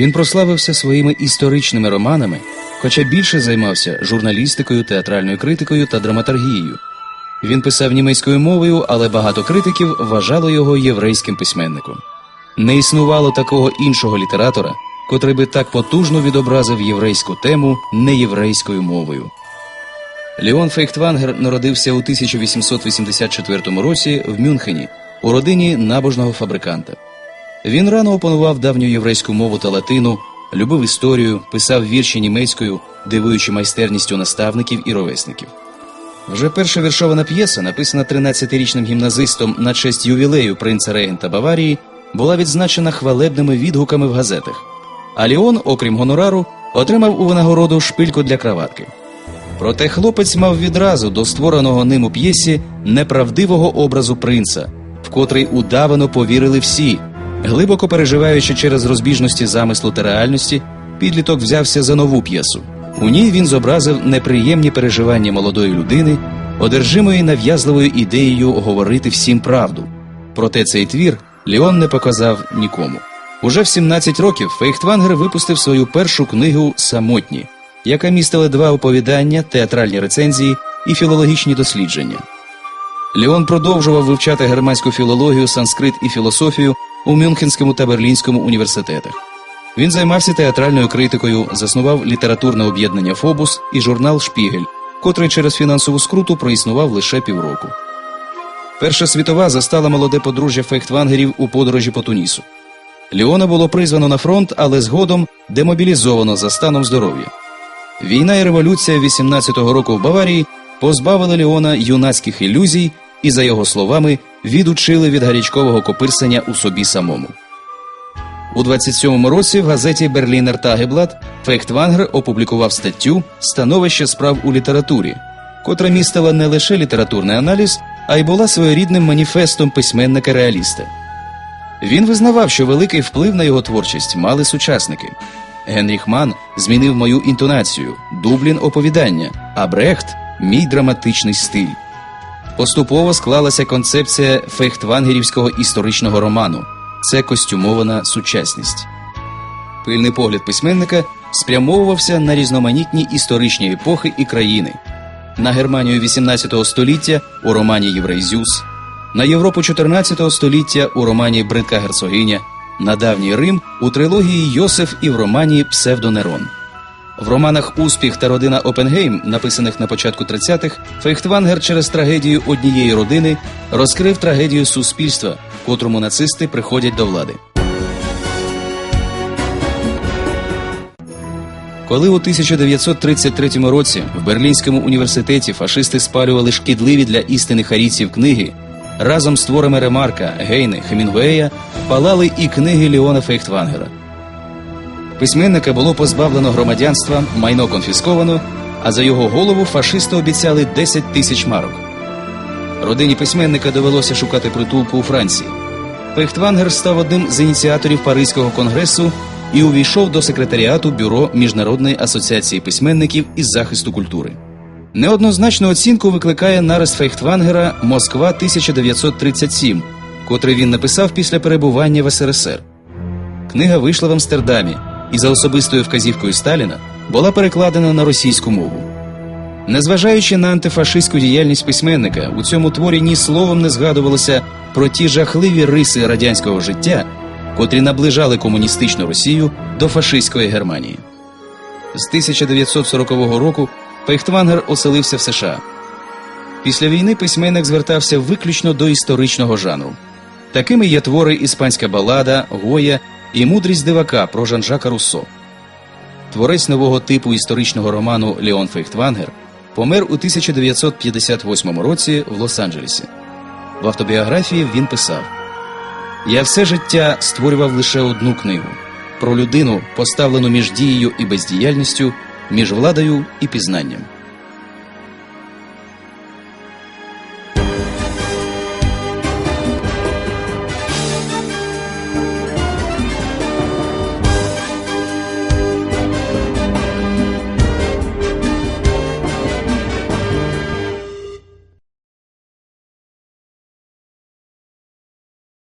Він прославився своїми історичними романами, хоча більше займався журналістикою, театральною критикою та драматургією. Він писав німецькою мовою, але багато критиків вважало його єврейським письменником. Не існувало такого іншого літератора, котрий би так потужно відобразив єврейську тему неєврейською мовою. Леон Фейхтвангер народився у 1884 році в Мюнхені у родині набожного фабриканта. Він рано опанував давню єврейську мову та латину, любив історію, писав вірші німецькою, дивуючи майстерністю наставників і ровесників. Вже перша віршована п'єса, написана 13-річним гімназистом на честь ювілею принца Регента Баварії, була відзначена хвалебними відгуками в газетах. А Ліон, окрім гонорару, отримав у винагороду шпильку для краватки. Проте хлопець мав відразу до створеного ним у п'єсі неправдивого образу принца, в котрий удавано повірили всі. Глибоко переживаючи через розбіжності замислу та реальності, підліток взявся за нову п'єсу. У ній він зобразив неприємні переживання молодої людини, одержимої нав'язливою ідеєю говорити всім правду. Проте цей твір Ліон не показав нікому. Уже в 17 років Фейхтвангер випустив свою першу книгу Самотні, яка містила два оповідання, театральні рецензії і філологічні дослідження. Леон продовжував вивчати германську філологію, санскрит і філософію у Мюнхенському та Берлінському університетах. Він займався театральною критикою, заснував літературне об'єднання Фобус і журнал Шпігель, котрий через фінансову скруту проіснував лише півроку. Перша світова застала молоде подружжя фехтвангерів у подорожі по Тунісу. Леона було призвано на фронт, але згодом демобілізовано за станом здоров'я. Війна і революція 18-го року в Баварії позбавили Леона юнацьких ілюзій і, за його словами, відучили від гарячкового копирсання у собі самому. У 27-му році в газеті Берлінер Тагеблат Фейхтвангер опублікував статтю Становище справ у літературі, котра містила не лише літературний аналіз, а й була своєрідним маніфестом письменника реаліста. Він визнавав, що великий вплив на його творчість мали сучасники. Генріх Ман змінив мою інтонацію, Дублін оповідання, а Брехт мій драматичний стиль. Поступово склалася концепція фейхтвангерівського історичного роману це костюмована сучасність. Пильний погляд письменника спрямовувався на різноманітні історичні епохи і країни, на Германію XVIII століття у романі Єврейзюс, на Європу 14 століття у романі Бридка Герцогиня, на давній Рим у трилогії Йосиф і в романі Псевдонерон. В романах Успіх та родина Опенгейм, написаних на початку 30-х, Фейхтвангер через трагедію однієї родини розкрив трагедію суспільства, котрому нацисти приходять до влади. Коли у 1933 році в Берлінському університеті фашисти спалювали шкідливі для істини харійців книги, разом з творами Ремарка, Гейне, Хемінгуея палали і книги Леона Фейхтвангера. Письменника було позбавлено громадянства, майно конфісковано, а за його голову фашисти обіцяли 10 тисяч марок. Родині письменника довелося шукати притулку у Франції. Фейхтвангер став одним з ініціаторів Паризького конгресу і увійшов до секретаріату Бюро Міжнародної асоціації письменників із захисту культури. Неоднозначну оцінку викликає нарис Фейхтвангера Москва 1937, котрий він написав після перебування в СРСР. Книга вийшла в Амстердамі і за особистою вказівкою Сталіна була перекладена на російську мову. Незважаючи на антифашистську діяльність письменника, у цьому творі ні словом не згадувалося про ті жахливі риси радянського життя, котрі наближали комуністичну Росію до фашистської Германії. З 1940 року Фейхтвангер оселився в США. Після війни письменник звертався виключно до історичного жанру. Такими є твори Іспанська балада, Гоя і мудрість дивака про Жан-Жака Руссо. Творець нового типу історичного роману Леон Фейхтвангер помер у 1958 році в Лос-Анджелесі. В автобіографії він писав: Я все життя створював лише одну книгу про людину, поставлену між дією і бездіяльністю, між владою і пізнанням.